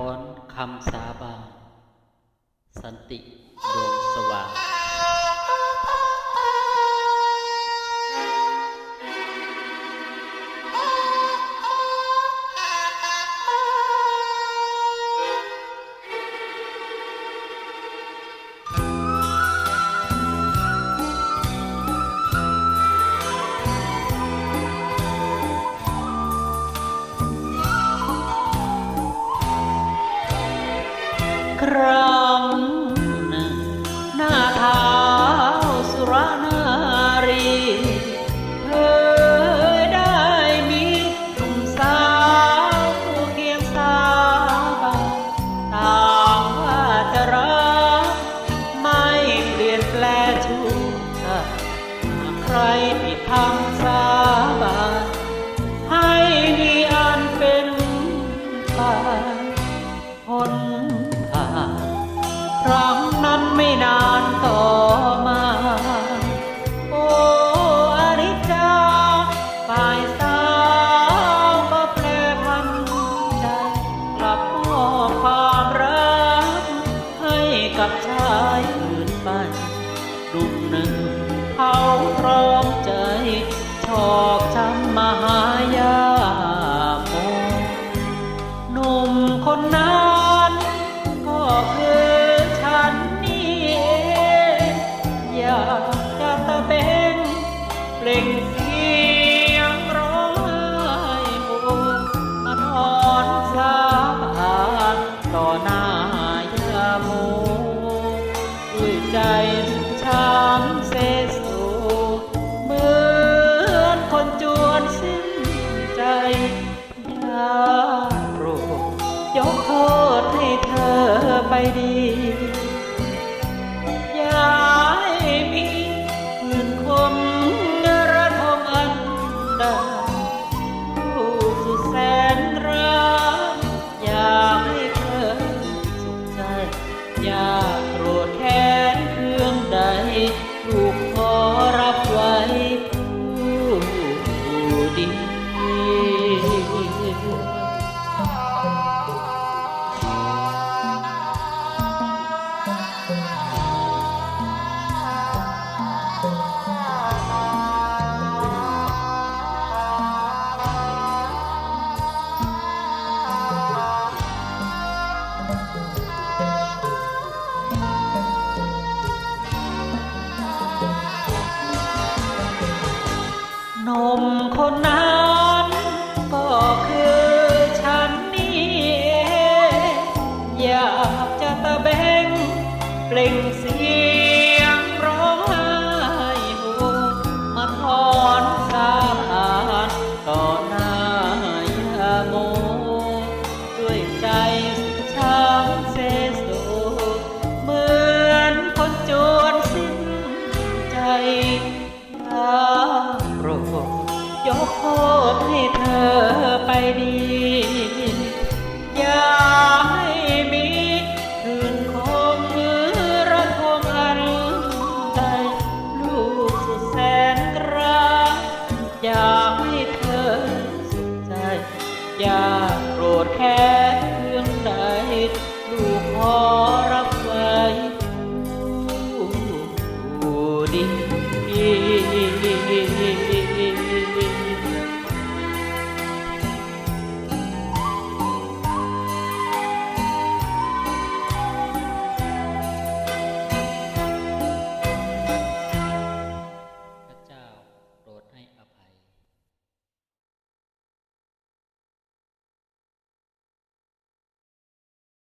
อนคำสาบานสันติดวงสว่าง cry. ไปดุกหนึ่งเขาพร้อมใจชอกช้ำมหายา ยกโทษให้เธอไปดี คนนั้นก็คือฉันนี่เองอยากจะตะแบงเปล่งเสียง